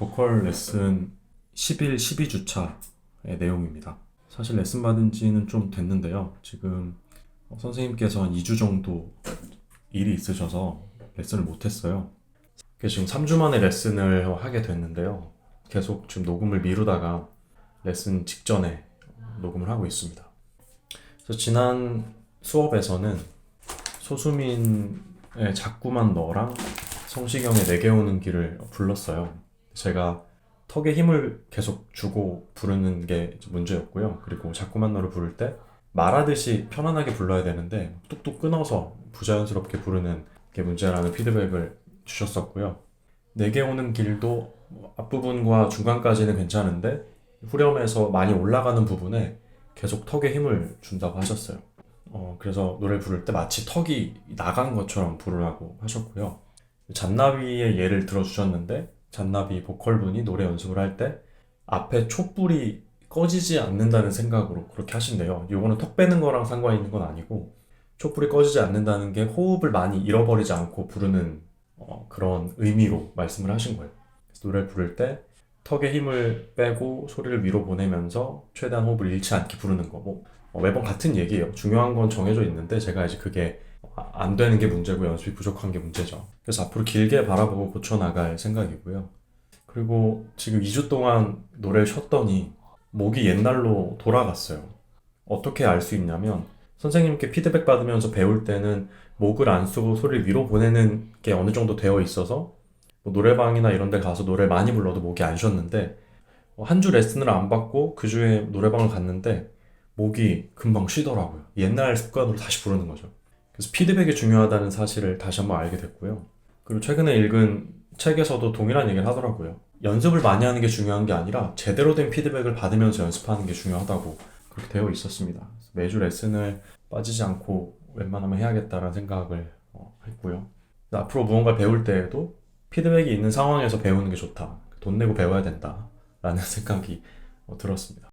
보컬 레슨 10일 12주차의 내용입니다. 사실 레슨 받은 지는 좀 됐는데요. 지금 어, 선생님께서 한 2주 정도 일이 있으셔서 레슨을 못했어요. 지금 3주 만에 레슨을 하게 됐는데요. 계속 지금 녹음을 미루다가 레슨 직전에 녹음을 하고 있습니다. 그래서 지난 수업에서는 소수민의 자꾸만 너랑 성시경의 내게 오는 길을 불렀어요. 제가 턱에 힘을 계속 주고 부르는 게 문제였고요. 그리고 자꾸만 너를 부를 때 말하듯이 편안하게 불러야 되는데 뚝뚝 끊어서 부자연스럽게 부르는 게 문제라는 피드백을 주셨었고요. 내게 오는 길도 뭐 앞부분과 중간까지는 괜찮은데 후렴에서 많이 올라가는 부분에 계속 턱에 힘을 준다고 하셨어요. 어, 그래서 노래를 부를 때 마치 턱이 나간 것처럼 부르라고 하셨고요. 잔나비의 예를 들어주셨는데 잔나비 보컬분이 노래 연습을 할 때 앞에 촛불이 꺼지지 않는다는 생각으로 그렇게 하신대요. 요거는 턱 빼는 거랑 상관 있는 건 아니고 촛불이 꺼지지 않는다는 게 호흡을 많이 잃어버리지 않고 부르는 어, 그런 의미로 말씀을 하신 거예요. 그래서 노래를 부를 때 턱에 힘을 빼고 소리를 위로 보내면서 최대한 호흡을 잃지 않게 부르는 거. 뭐 어, 매번 같은 얘기예요. 중요한 건 정해져 있는데 제가 이제 그게 아- 안 되는 게 문제고 연습이 부족한 게 문제죠. 그래서 앞으로 길게 바라보고 고쳐 나갈 생각이고요. 그리고 지금 2주 동안 노래를 쉬었더니 목이 옛날로 돌아갔어요. 어떻게 알 수 있냐면 선생님께 피드백 받으면서 배울 때는 목을 안 쓰고 소리를 위로 보내는 게 어느 정도 되어 있어서 뭐 노래방이나 이런 데 가서 노래 많이 불러도 목이 안 쉬었는데 한 주 레슨을 안 받고 그 주에 노래방을 갔는데 목이 금방 쉬더라고요. 옛날 습관으로 다시 부르는 거죠. 그래서 피드백이 중요하다는 사실을 다시 한번 알게 됐고요. 그리고 최근에 읽은 책에서도 동일한 얘기를 하더라고요. 연습을 많이 하는 게 중요한 게 아니라 제대로 된 피드백을 받으면서 연습하는 게 중요하다고 그렇게 되어 있었습니다. 매주 레슨을 빠지지 않고 웬만하면 해야겠다라는 생각을 어, 했고요. 앞으로 무언가를 배울 때에도 피드백이 있는 상황에서 배우는 게 좋다. 돈 내고 배워야 된다 라는 생각이 어, 들었습니다.